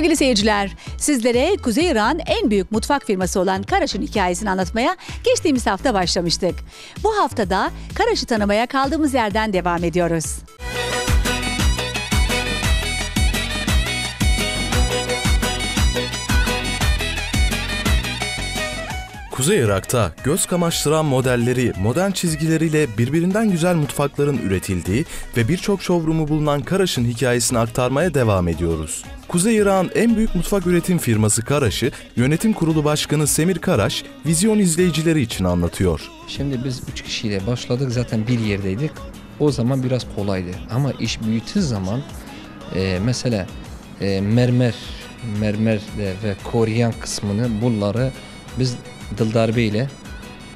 Sevgili seyirciler, sizlere Kuzey İran en büyük mutfak firması olan Karaş'ın hikayesini anlatmaya geçtiğimiz hafta başlamıştık. Bu haftada Karaş'ı tanımaya kaldığımız yerden devam ediyoruz. Kuzey Irak'ta göz kamaştıran modelleri, modern çizgileriyle birbirinden güzel mutfakların üretildiği ve birçok showroom'u bulunan Karaş'ın hikayesini aktarmaya devam ediyoruz. Kuzey Irak'ın en büyük mutfak üretim firması Karaş'ı Yönetim Kurulu Başkanı Semir Karaş, vizyon izleyicileri için anlatıyor. Şimdi biz üç kişiyle başladık zaten bir yerdeydik. O zaman biraz kolaydı. Ama iş büyüttüğü zaman e, mesela e, mermer, mermer ve Koryan kısmını bunları biz Dıldarbe ile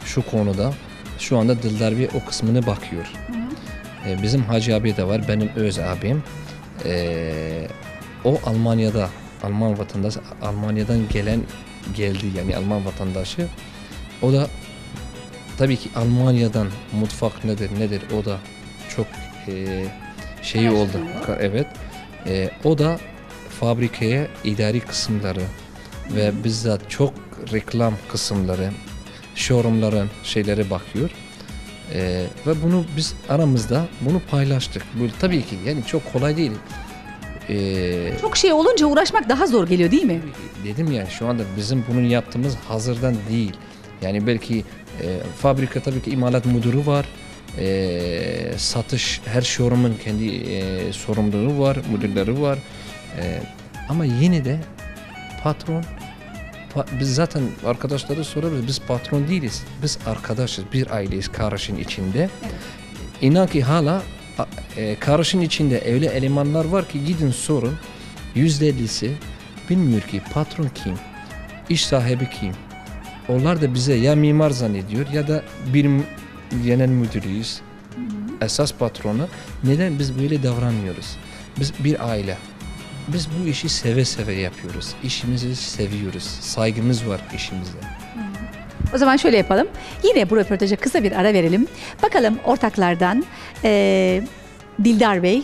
şu konuda şu anda Dıldarbe o kısmını bakıyor. E, bizim Hacı abi de var, benim öz abim. E, o Almanya'da, Alman vatandaşı, Almanya'dan gelen geldi yani Alman vatandaşı. O da tabii ki Almanya'dan mutfak nedir nedir o da çok e, şeyi oldu. Evet. E, o da fabrikaya idari kısımları ve bizzat çok reklam kısımları, showroomların şeyleri bakıyor. E, ve bunu biz aramızda bunu paylaştık. Bu tabii ki yani çok kolay değil. E, Çok şey olunca uğraşmak daha zor geliyor değil mi? Dedim ya şu anda bizim bunun yaptığımız hazırdan değil. Yani belki e, fabrika tabii ki imalat müdürü var. E, satış her showroom'un kendi e, sorumluluğu var, müdürleri var. E, ama yine de patron pa- biz zaten arkadaşları soruyoruz biz patron değiliz. Biz arkadaşız. Bir aileyiz Karaş'ın içinde. İnan ki hala e, Karaş'ın içinde öyle elemanlar var ki gidin sorun. Yüzde ellisi bilmiyor ki patron kim, iş sahibi kim. Onlar da bize ya mimar zannediyor ya da bir genel müdürüyüz. Esas patronu. Neden biz böyle davranmıyoruz? Biz bir aile. Biz bu işi seve seve yapıyoruz. İşimizi seviyoruz. Saygımız var işimize. O zaman şöyle yapalım. Yine bu röportaja kısa bir ara verelim. Bakalım ortaklardan eee, Dildar Bey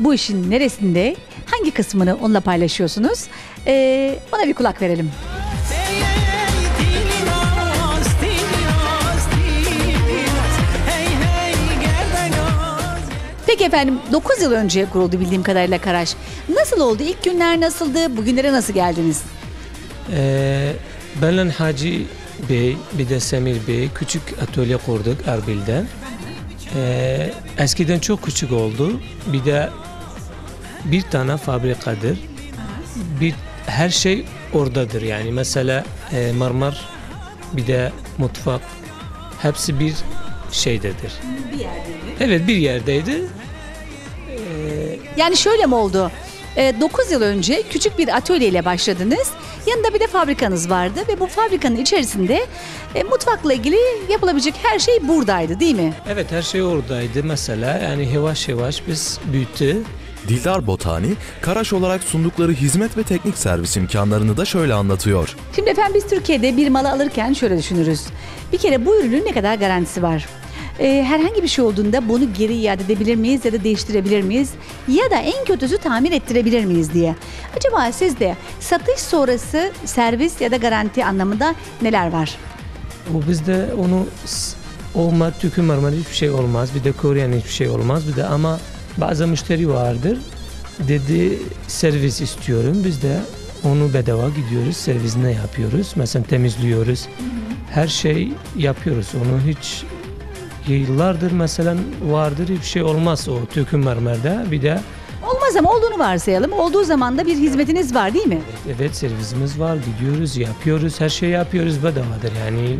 bu işin neresinde, hangi kısmını onunla paylaşıyorsunuz? Eee, ona bir kulak verelim. Peki efendim 9 yıl önce kuruldu bildiğim kadarıyla Karaş. Nasıl oldu? İlk günler nasıldı? Bugünlere nasıl geldiniz? Ee, benle Hacı Bey bir de Semir Bey küçük atölye kurduk Erbil'de. Ee, eskiden çok küçük oldu. Bir de bir tane fabrikadır. Bir her şey oradadır yani. Mesela e, marmar bir de mutfak hepsi bir şeydedir. Bir yerdeydi. Evet bir yerdeydi. Yani şöyle mi oldu? 9 yıl önce küçük bir atölyeyle başladınız. Yanında bir de fabrikanız vardı ve bu fabrikanın içerisinde e, mutfakla ilgili yapılabilecek her şey buradaydı değil mi? Evet her şey oradaydı mesela. Yani yavaş yavaş biz büyüttü. Dildar Botani, Karaş olarak sundukları hizmet ve teknik servis imkanlarını da şöyle anlatıyor. Şimdi efendim biz Türkiye'de bir malı alırken şöyle düşünürüz. Bir kere bu ürünün ne kadar garantisi var? Ee, herhangi bir şey olduğunda bunu geri iade edebilir miyiz ya da değiştirebilir miyiz? Ya da en kötüsü tamir ettirebilir miyiz diye. Acaba sizde satış sonrası servis ya da garanti anlamında neler var? O bizde onu s- olmaz, tükü marmara hiçbir şey olmaz. Bir de Koreyan hiçbir şey olmaz. Bir de ama bazı müşteri vardır. Dedi servis istiyorum. Biz de onu bedava gidiyoruz. Servisine yapıyoruz. Mesela temizliyoruz. Her şey yapıyoruz. Onu hiç yıllardır mesela vardır hiçbir şey olmaz o tükü marmarda. Bir de Olmaz ama olduğunu varsayalım. Olduğu zaman da bir hizmetiniz var değil mi? evet servisimiz var. Gidiyoruz, yapıyoruz. Her şey yapıyoruz bedavadır. Yani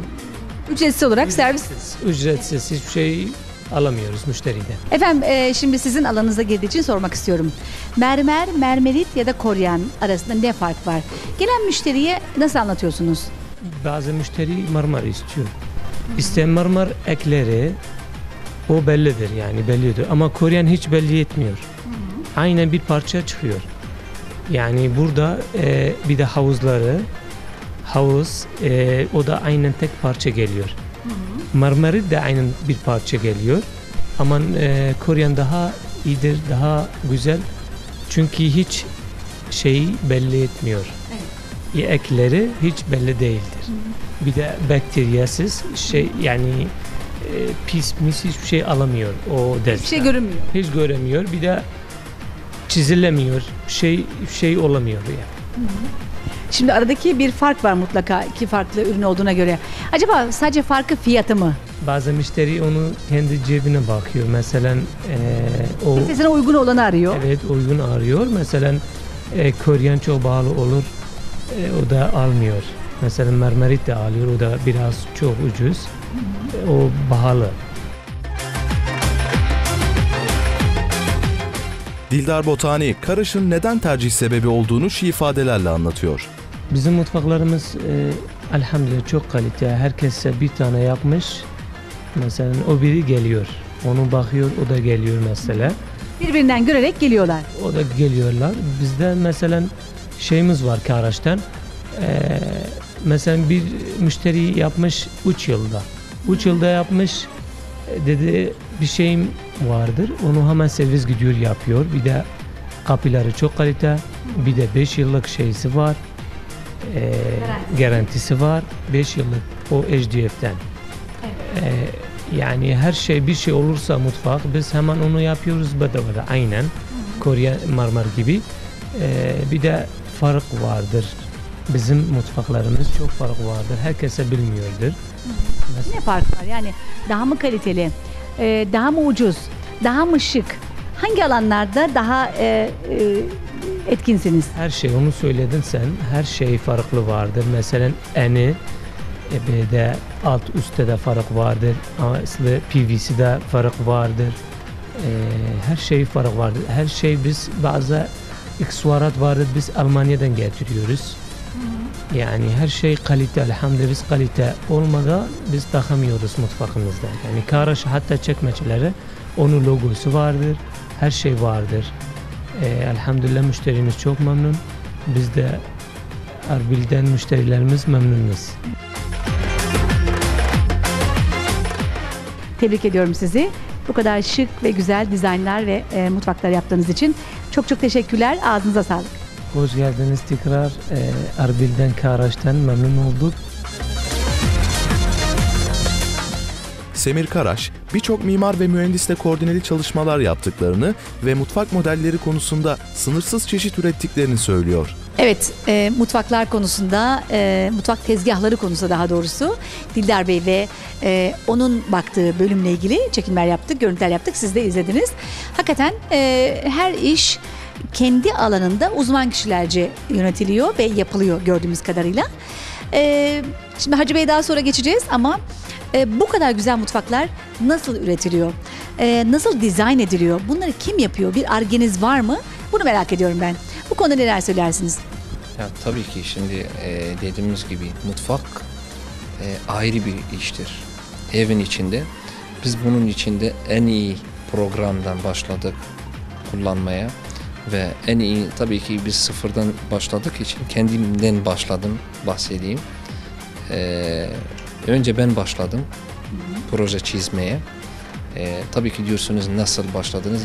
Ücretsiz olarak servis. ücretsiz hiçbir şey alamıyoruz müşteriden. Efendim e, şimdi sizin alanınıza girdiği için sormak istiyorum. Mermer, mermerit ya da koryan arasında ne fark var? Gelen müşteriye nasıl anlatıyorsunuz? Bazı müşteri marmar istiyor. İsteyen marmar ekleri o bellidir yani bellidir. Ama Koreyan hiç belli etmiyor. Aynen bir parça çıkıyor. Yani burada e, bir de havuzları havuz e, o da aynen tek parça geliyor. Marmarit de aynen bir parça geliyor. Ama e, Koreyan daha iyidir, daha güzel. Çünkü hiç şeyi belli etmiyor. Ekleri hiç belli değildir. Bir de bakteriyasız şey yani e, pis mis hiçbir şey alamıyor o Hiçbir dezden. şey görünmüyor. Hiç göremiyor. Bir de çizilemiyor. Şey şey olamıyor yani. Şimdi aradaki bir fark var mutlaka iki farklı ürün olduğuna göre. Acaba sadece farkı fiyatı mı? Bazı müşteri onu kendi cebine bakıyor. Mesela e, o Sesine uygun olanı arıyor. evet uygun arıyor. Mesela e, Koryan çok pahalı olur. E, o da almıyor. Mesela mermerit de alıyor. O da biraz çok ucuz. E, o pahalı. Dildar Botani, Karaş'ın neden tercih sebebi olduğunu şu ifadelerle anlatıyor. Bizim mutfaklarımız e, elhamdülillah çok kalite. Herkese bir tane yapmış. Mesela o biri geliyor. Onu bakıyor, o da geliyor mesela. Birbirinden görerek geliyorlar. O da geliyorlar. Bizde mesela şeyimiz var Karaş'tan. Ee, mesela bir müşteri yapmış 3 yılda. 3 yılda yapmış e, dedi bir şeyim vardır. Onu hemen servis gidiyor yapıyor. Bir de kapıları çok kalite. Bir de 5 yıllık şeysi var. Ee, garantisi var. 5 yıllık o HDF'den. Ee, yani her şey bir şey olursa mutfak biz hemen onu yapıyoruz bedava aynen. Kore marmar gibi. Ee, bir de fark vardır. Bizim mutfaklarımız çok fark vardır. Herkese bilmiyordur. Ne fark var? Yani daha mı kaliteli, e, daha mı ucuz, daha mı şık? Hangi alanlarda daha e, e, etkinsiniz? Her şey onu söyledin sen. Her şey farklı vardır. Mesela eni e, de alt üstte de fark vardır. Aslı PVC'de fark vardır. E, her şey fark vardır. Her şey biz bazı iksuarat vardır. Biz Almanya'dan getiriyoruz. Yani her şey kalite elhamdülillah biz kalite olmadan biz takamıyoruz mutfakımızda. Yani Karaş hatta çekmeceleri onun logosu vardır. Her şey vardır. Ee, elhamdülillah müşterimiz çok memnun. Biz de Erbil'den müşterilerimiz memnunuz. Tebrik ediyorum sizi. Bu kadar şık ve güzel dizaynlar ve e, mutfaklar yaptığınız için çok çok teşekkürler. Ağzınıza sağlık. Hoş geldiniz tekrar. Erbil'den Karaş'tan memnun olduk. Semir Karaş, birçok mimar ve mühendisle koordineli çalışmalar yaptıklarını ve mutfak modelleri konusunda sınırsız çeşit ürettiklerini söylüyor. Evet, e, mutfaklar konusunda, e, mutfak tezgahları konusunda daha doğrusu Dildar Bey ve e, onun baktığı bölümle ilgili çekimler yaptık, görüntüler yaptık. Siz de izlediniz. Hakikaten e, her iş kendi alanında uzman kişilerce yönetiliyor ve yapılıyor gördüğümüz kadarıyla. E, şimdi Hacı Bey daha sonra geçeceğiz ama e, bu kadar güzel mutfaklar nasıl üretiliyor? E, nasıl dizayn ediliyor? Bunları kim yapıyor? Bir argeniz var mı? Bunu merak ediyorum ben. Bu konuda neler söylersiniz? Ya tabii ki şimdi e, dediğimiz gibi mutfak e, ayrı bir iştir. Evin içinde. Biz bunun içinde en iyi programdan başladık kullanmaya ve en iyi tabii ki biz sıfırdan başladık için kendimden başladım bahsedeyim. E, önce ben başladım proje çizmeye. E, tabii ki diyorsunuz nasıl başladınız?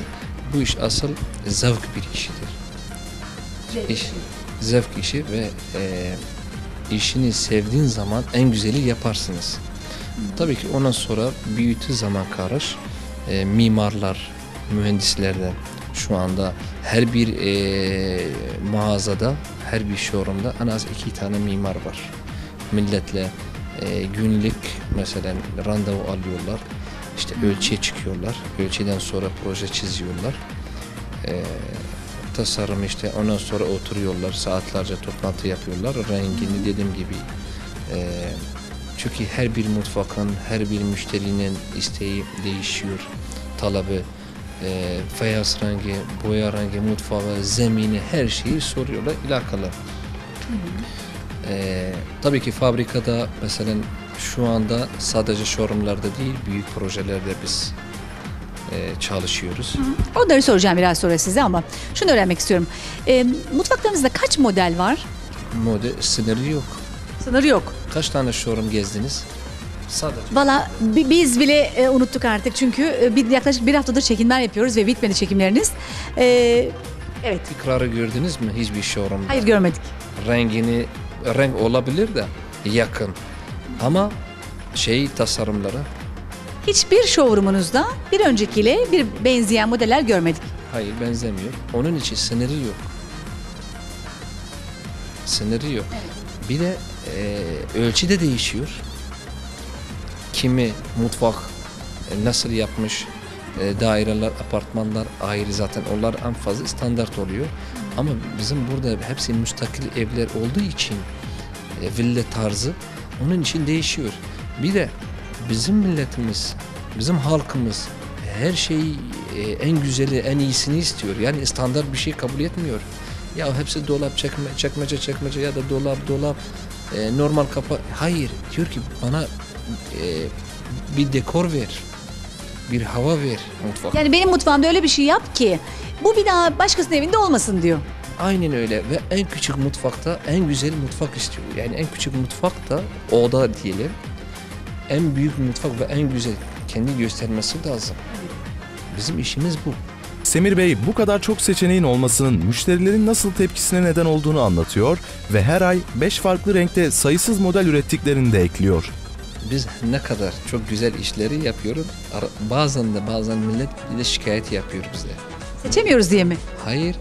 Bu iş asıl zevk bir işidir. İş, zevk işi ve e, işini sevdiğin zaman en güzeli yaparsınız. Tabii ki ondan sonra büyüttüğü zaman karış e, mimarlar, mühendislerden şu anda her bir e, mağazada, her bir showroom'da en az iki tane mimar var. Milletle e, günlük mesela randevu alıyorlar. İşte ölçüye çıkıyorlar. Ölçüden sonra proje çiziyorlar. E, tasarım işte ondan sonra oturuyorlar saatlerce toplantı yapıyorlar rengini dediğim gibi e, çünkü her bir mutfakın her bir müşterinin isteği değişiyor talabı e, fayans rengi boya rengi mutfağı zemini her şeyi soruyorlar alakalı e, tabii ki fabrikada mesela şu anda sadece showroomlarda değil büyük projelerde biz e, çalışıyoruz. Onları soracağım biraz sonra size ama şunu öğrenmek istiyorum. E, mutfaklarınızda kaç model var? Mode sınırı yok. Sınırı yok. Kaç tane showroom gezdiniz? Sadece. Valla bi- biz bile e, unuttuk artık çünkü e, bir, yaklaşık bir haftadır çekimler yapıyoruz ve bitmedi çekimleriniz. E, Evet. Tekrarı gördünüz mü hiçbir showroom'da? Hayır görmedik. Rengini, renk olabilir de yakın. Ama şey tasarımları Hiçbir showroomunuzda bir öncekiyle bir benzeyen modeller görmedik. hayır benzemiyor. Onun için sınırı yok. Sınırı yok. Bir de e, ölçü de değişiyor. Kimi mutfak e, nasıl yapmış, e, daireler, apartmanlar ayrı zaten onlar en fazla standart oluyor. Ama bizim burada hepsi müstakil evler olduğu için e, villa tarzı onun için değişiyor. Bir de bizim milletimiz, bizim halkımız her şeyi e, en güzeli, en iyisini istiyor. Yani standart bir şey kabul etmiyor. Ya hepsi dolap, çekme, çekmece, çekmece ya da dolap, dolap, e, normal kapı. Hayır, diyor ki bana e, bir dekor ver, bir hava ver mutfak. Yani benim mutfağımda öyle bir şey yap ki bu bir daha başkasının evinde olmasın diyor. Aynen öyle ve en küçük mutfakta en güzel mutfak istiyor. Yani en küçük mutfakta oda diyelim. En büyük mutfak ve en güzel kendi göstermesi lazım. Bizim işimiz bu. Semir Bey bu kadar çok seçeneğin olmasının müşterilerin nasıl tepkisine neden olduğunu anlatıyor ve her ay 5 farklı renkte sayısız model ürettiklerini de ekliyor. Biz ne kadar çok güzel işleri yapıyoruz. Bazen de bazen millet bir de şikayet yapıyor bize. Seçemiyoruz diye mi? Hayır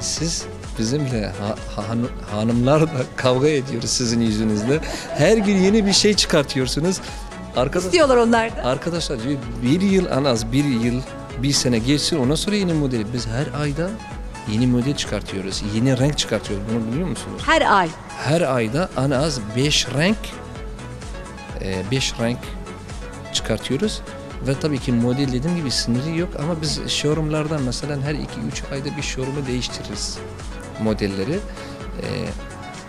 siz bizimle ha- han- hanımlarla kavga ediyoruz sizin yüzünüzde. Her gün yeni bir şey çıkartıyorsunuz. Arkadaş, Diyorlar onlar da. arkadaşlar bir yıl en az bir yıl bir sene geçsin ondan sonra yeni modeli. Biz her ayda yeni model çıkartıyoruz. Yeni renk çıkartıyoruz. Bunu biliyor musunuz? Her ay. Her ayda en az 5 renk 5 renk çıkartıyoruz. Ve tabii ki model dediğim gibi sınırı yok ama biz showroomlardan mesela her 2-3 ayda bir showroom'u değiştiririz modelleri. Ee,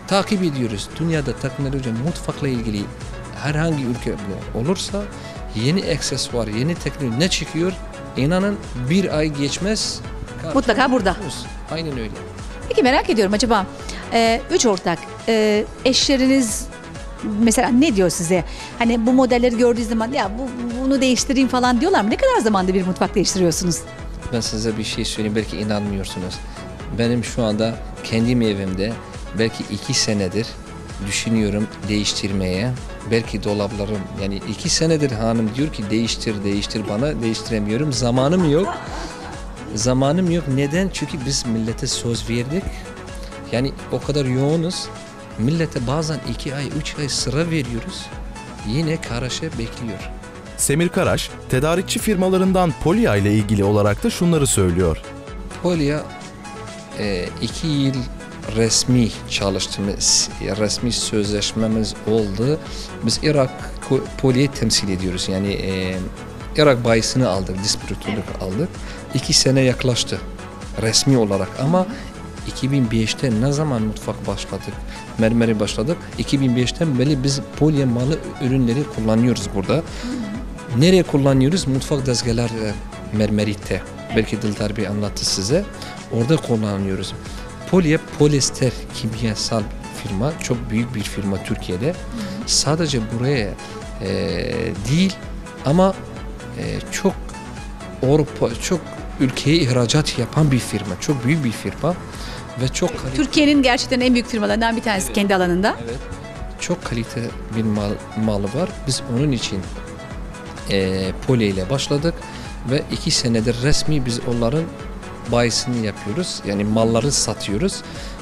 takip ediyoruz. Dünyada teknoloji mutfakla ilgili herhangi ülkede olursa yeni aksesuar, yeni teknoloji ne çıkıyor? İnanın bir ay geçmez. Mutlaka burada. Aynen öyle. Peki merak ediyorum acaba e, üç ortak e, eşleriniz mesela ne diyor size? Hani bu modelleri gördüğü zaman ya bu, bunu değiştireyim falan diyorlar mı? Ne kadar zamanda bir mutfak değiştiriyorsunuz? Ben size bir şey söyleyeyim belki inanmıyorsunuz. Benim şu anda kendim evimde belki iki senedir düşünüyorum değiştirmeye. Belki dolaplarım yani iki senedir hanım diyor ki değiştir değiştir bana değiştiremiyorum. Zamanım yok. Zamanım yok. Neden? Çünkü biz millete söz verdik. Yani o kadar yoğunuz. Millete bazen iki ay, üç ay sıra veriyoruz. Yine karşı bekliyor. Semir Karaş, tedarikçi firmalarından Polia ile ilgili olarak da şunları söylüyor. Polya e, iki yıl resmi çalıştığımız, resmi sözleşmemiz oldu. Biz Irak Polya'yı temsil ediyoruz. Yani e, Irak bayisini aldık, distribütörlük aldık. İki sene yaklaştı resmi olarak ama 2005'te ne zaman mutfak başladık, mermeri başladık. 2005'ten beri biz polye malı ürünleri kullanıyoruz burada. Nereye kullanıyoruz? Mutfak tezgahları mermeritte. Belki Dildar Bey anlattı size. Orada kullanıyoruz. Polye polyester kimyasal firma. Çok büyük bir firma Türkiye'de. Sadece buraya e, değil ama e, çok Avrupa, çok ülkeye ihracat yapan bir firma. Çok büyük bir firma ve çok kaliteli. Türkiye'nin gerçekten en büyük firmalarından bir tanesi kendi alanında. Evet. Çok kalite bir mal, malı var. Biz onun için e, Polya ile başladık ve iki senedir resmi biz onların bayisini yapıyoruz. Yani malları satıyoruz.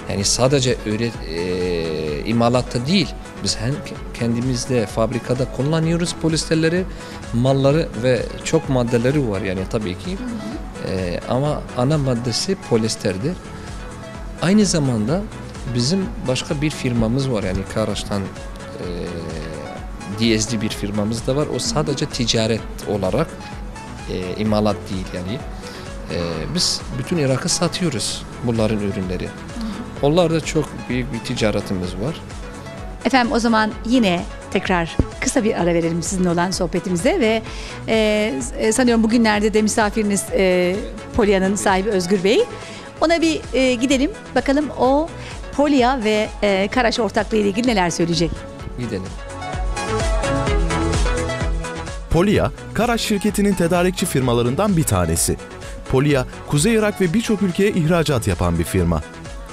Yani sadece öyle e, imalatta değil. Biz hem kendimizde fabrikada kullanıyoruz polisterleri, malları ve çok maddeleri var yani tabii ki. E, ama ana maddesi polisterdir. Aynı zamanda bizim başka bir firmamız var yani Karaş'tan e, DSD bir firmamız da var. O sadece ticaret olarak e, imalat değil yani. E, biz bütün Irak'a satıyoruz bunların ürünleri. Onlarda çok büyük bir ticaretimiz var. Efendim o zaman yine tekrar kısa bir ara verelim sizinle olan sohbetimize ve e, e, sanıyorum bugünlerde de misafiriniz e, Polya'nın sahibi Özgür Bey. Ona bir e, gidelim bakalım o Polya ve e, Karaş ortaklığı ile ilgili neler söyleyecek. Gidelim. Polia, Karaş şirketinin tedarikçi firmalarından bir tanesi. Polia, Kuzey Irak ve birçok ülkeye ihracat yapan bir firma.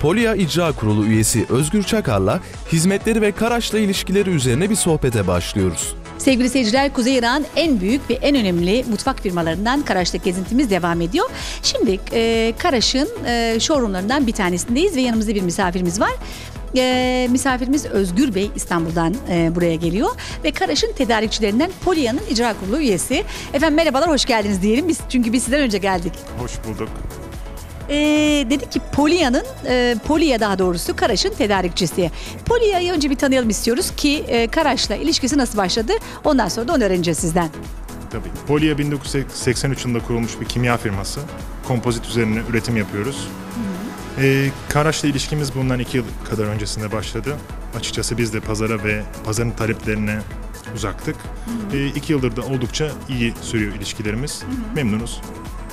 Polia İcra Kurulu üyesi Özgür Çakar'la hizmetleri ve Karaş'la ilişkileri üzerine bir sohbete başlıyoruz. Sevgili seyirciler Kuzey İrak'ın en büyük ve en önemli mutfak firmalarından Karaş'ta gezintimiz devam ediyor. Şimdi e, Karaş'ın e, showroomlarından bir tanesindeyiz ve yanımızda bir misafirimiz var. E, misafirimiz Özgür Bey İstanbul'dan e, buraya geliyor ve Karaş'ın tedarikçilerinden Polia'nın icra kurulu üyesi. Efendim merhabalar hoş geldiniz diyelim biz çünkü biz sizden önce geldik. Hoş bulduk. E, dedi ki Polia'nın, e, Polia daha doğrusu Karaş'ın tedarikçisi. Polia'yı önce bir tanıyalım istiyoruz ki e, Karaş'la ilişkisi nasıl başladı ondan sonra da onu öğreneceğiz sizden. Tabii. Polia 1983 yılında kurulmuş bir kimya firması. Kompozit üzerine üretim yapıyoruz. Ee, Karaş'la ilişkimiz bundan iki yıl kadar öncesinde başladı. Açıkçası biz de pazara ve pazarın taleplerine uzaktık. Ee, iki yıldır da oldukça iyi sürüyor ilişkilerimiz. Memnunuz.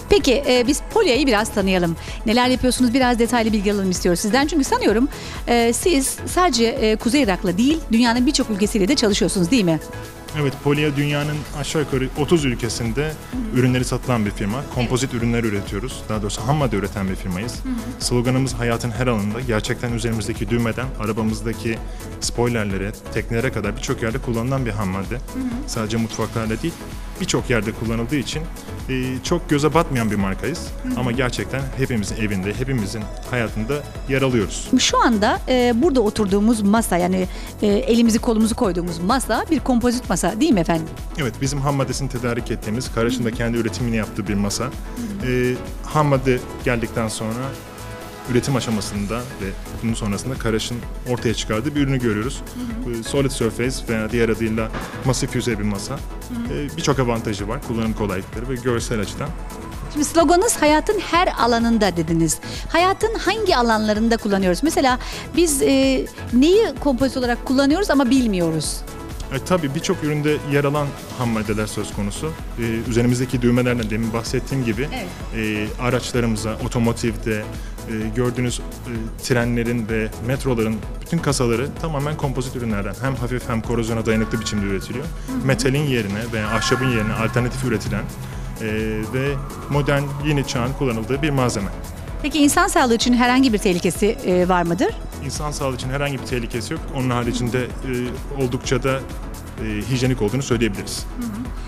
Peki e, biz Polia'yı biraz tanıyalım. Neler yapıyorsunuz biraz detaylı bilgi alalım istiyoruz sizden. Çünkü sanıyorum e, siz sadece e, Kuzey Irak'la değil dünyanın birçok ülkesiyle de çalışıyorsunuz değil mi? Evet, Polia dünyanın aşağı yukarı 30 ülkesinde ürünleri satılan bir firma. Kompozit ürünler üretiyoruz. Daha doğrusu ham madde üreten bir firmayız. Sloganımız hayatın her alanında gerçekten üzerimizdeki düğmeden arabamızdaki spoilerlere, teknelere kadar birçok yerde kullanılan bir ham madde. Sadece mutfaklarda değil, birçok yerde kullanıldığı için e, çok göze batmayan bir markayız. Ama gerçekten hepimizin evinde, hepimizin hayatında yer alıyoruz. Şu anda e, burada oturduğumuz masa yani e, elimizi kolumuzu koyduğumuz masa bir kompozit masa değil mi efendim? Evet, bizim ham maddesini tedarik ettiğimiz, Karaş'ın da kendi üretimini yaptığı bir masa. Ee, ham madde geldikten sonra üretim aşamasında ve bunun sonrasında Karaş'ın ortaya çıkardığı bir ürünü görüyoruz. Bu Solid Surface veya diğer adıyla masif yüzey bir masa. Ee, Birçok avantajı var, kullanım kolaylıkları ve görsel açıdan. Şimdi sloganınız hayatın her alanında dediniz. Hayatın hangi alanlarında kullanıyoruz? Mesela biz e, neyi kompozit olarak kullanıyoruz ama bilmiyoruz. E, tabii birçok üründe yer alan ham maddeler söz konusu. E, üzerimizdeki düğmelerle demin bahsettiğim gibi e, araçlarımıza, otomotivde e, gördüğünüz e, trenlerin ve metroların bütün kasaları tamamen kompozit ürünlerden hem hafif hem korozyona dayanıklı biçimde üretiliyor. Metalin yerine veya ahşabın yerine alternatif üretilen e, ve modern yeni çağın kullanıldığı bir malzeme. Peki insan sağlığı için herhangi bir tehlikesi e, var mıdır? İnsan sağlığı için herhangi bir tehlikesi yok. Onun haricinde e, oldukça da e, hijyenik olduğunu söyleyebiliriz.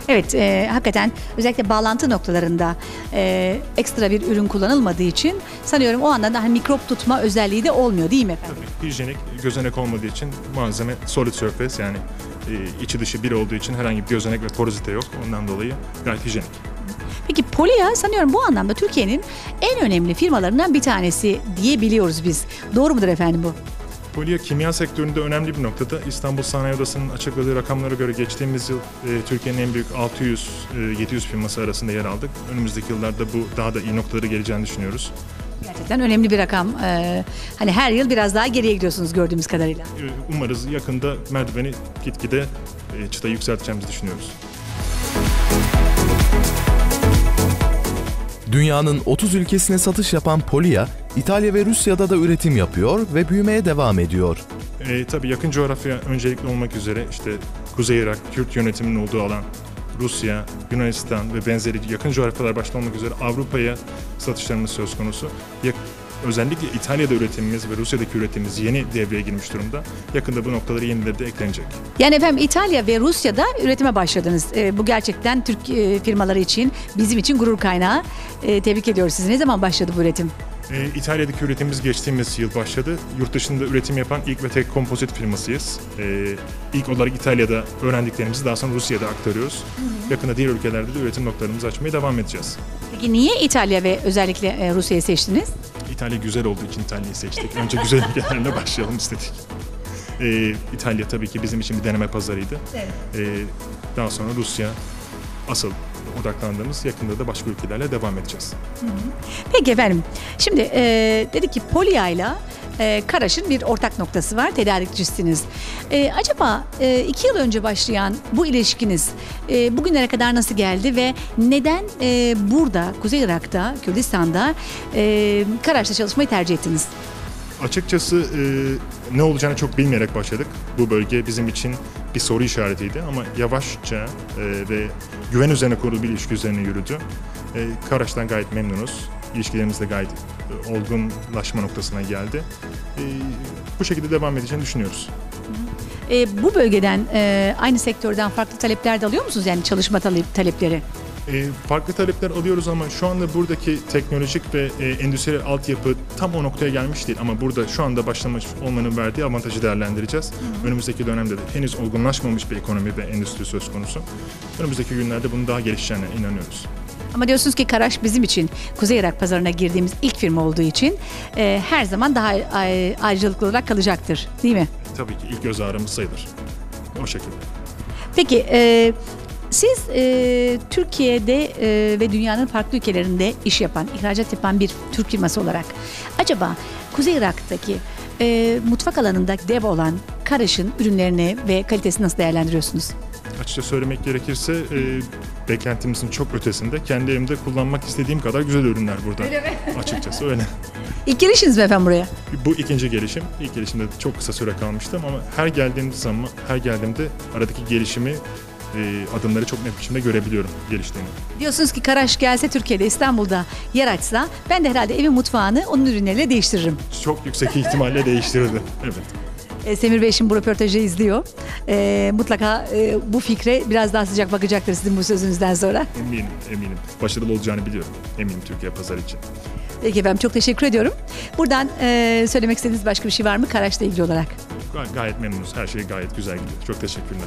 Evet, e, hakikaten özellikle bağlantı noktalarında e, ekstra bir ürün kullanılmadığı için sanıyorum o anda da hani mikrop tutma özelliği de olmuyor değil mi efendim? Tabii hijyenik, gözenek olmadığı için malzeme solid surface yani e, içi dışı bir olduğu için herhangi bir gözenek ve porozite yok. Ondan dolayı gayet hijyenik. Peki Polia sanıyorum bu anlamda Türkiye'nin en önemli firmalarından bir tanesi diyebiliyoruz biz. Doğru mudur efendim bu? Polya kimya sektöründe önemli bir noktada. İstanbul Sanayi Odası'nın açıkladığı rakamlara göre geçtiğimiz yıl e, Türkiye'nin en büyük 600-700 firması arasında yer aldık. Önümüzdeki yıllarda bu daha da iyi noktalara geleceğini düşünüyoruz. Gerçekten önemli bir rakam. Ee, hani her yıl biraz daha geriye gidiyorsunuz gördüğümüz kadarıyla. E, Umarız yakında merdiveni gitgide e, çıtayı yükselteceğimizi düşünüyoruz. Dünyanın 30 ülkesine satış yapan Polia, İtalya ve Rusya'da da üretim yapıyor ve büyümeye devam ediyor. E, tabii yakın coğrafya öncelikli olmak üzere işte Kuzey Irak, Kürt yönetiminin olduğu alan, Rusya, Yunanistan ve benzeri yakın coğrafyalar başta olmak üzere Avrupa'ya satışlarımız söz konusu. Özellikle İtalya'da üretimimiz ve Rusya'daki üretimimiz yeni devreye girmiş durumda. Yakında bu noktaları yenileri de eklenecek. Yani efendim İtalya ve Rusya'da üretime başladınız. Ee, bu gerçekten Türk e, firmaları için, bizim için gurur kaynağı. Ee, tebrik ediyoruz sizi. Ne zaman başladı bu üretim? E, İtalya'daki üretimimiz geçtiğimiz yıl başladı. Yurt dışında üretim yapan ilk ve tek kompozit firmasıyız. E, ilk olarak İtalya'da öğrendiklerimizi daha sonra Rusya'da aktarıyoruz. Yakında diğer ülkelerde de üretim noktalarımızı açmaya devam edeceğiz. Peki niye İtalya ve özellikle e, Rusya'yı seçtiniz? İtalya güzel olduğu için İtalya'yı seçtik. Önce güzel ülkelerle başlayalım istedik. Ee, İtalya tabii ki bizim için bir deneme pazarıydı. Ee, daha sonra Rusya asıl odaklandığımız yakında da başka ülkelerle devam edeceğiz. Peki efendim. Şimdi e, dedik ki Polia ile e, Karaş'ın bir ortak noktası var. Tedarikçisiniz. E, acaba e, iki yıl önce başlayan bu ilişkiniz e, bugünlere kadar nasıl geldi ve neden e, burada Kuzey Irak'ta, Kürdistan'da e, Karaş'ta çalışmayı tercih ettiniz? Açıkçası e, ne olacağını çok bilmeyerek başladık. Bu bölge bizim için bir soru işaretiydi ama yavaşça e, ve güven üzerine kurulu bir ilişki üzerine yürüdü. E, Karaş'tan gayet memnunuz. İlişkilerimiz de gayet e, olgunlaşma noktasına geldi. E, bu şekilde devam edeceğini düşünüyoruz. E, bu bölgeden e, aynı sektörden farklı talepler de alıyor musunuz? Yani çalışma talep, talepleri. E, farklı talepler alıyoruz ama şu anda buradaki teknolojik ve e, endüstriyel altyapı tam o noktaya gelmiş değil. Ama burada şu anda başlamış olmanın verdiği avantajı değerlendireceğiz. Önümüzdeki dönemde de henüz olgunlaşmamış bir ekonomi ve endüstri söz konusu. Önümüzdeki günlerde bunun daha gelişeceğine inanıyoruz. Ama diyorsunuz ki Karaş bizim için Kuzey Irak pazarına girdiğimiz ilk firma olduğu için e, her zaman daha ay- ayrıcalıklı olarak kalacaktır. Değil mi? Tabii ki ilk göz ağrımız sayılır. O şekilde. Peki e, siz e, Türkiye'de e, ve dünyanın farklı ülkelerinde iş yapan, ihracat yapan bir Türk firması olarak acaba Kuzey Irak'taki e, mutfak alanında dev olan Karaş'ın ürünlerini ve kalitesini nasıl değerlendiriyorsunuz? Açıkça söylemek gerekirse e, beklentimizin çok ötesinde kendi evimde kullanmak istediğim kadar güzel ürünler burada. Öyle mi? Açıkçası öyle. İlk gelişiniz mi efendim buraya? Bu ikinci gelişim. İlk gelişimde çok kısa süre kalmıştım ama her geldiğim zaman, her geldiğimde aradaki gelişimi, e, adımları çok net biçimde görebiliyorum geliştiğini. Diyorsunuz ki Karaş gelse Türkiye'de, İstanbul'da yer açsa ben de herhalde evin mutfağını onun ürünleriyle değiştiririm. Çok yüksek ihtimalle değiştirdi. Evet. E, Semir Bey şimdi bu röportajı izliyor. E, mutlaka e, bu fikre biraz daha sıcak bakacaktır sizin bu sözünüzden sonra. Eminim, eminim. Başarılı olacağını biliyorum. Eminim Türkiye pazarı için. Peki efendim çok teşekkür ediyorum. Buradan e, söylemek istediğiniz başka bir şey var mı Karaş'la ilgili olarak? Gay- gayet memnunuz. Her şey gayet güzel gidiyor. Çok teşekkürler.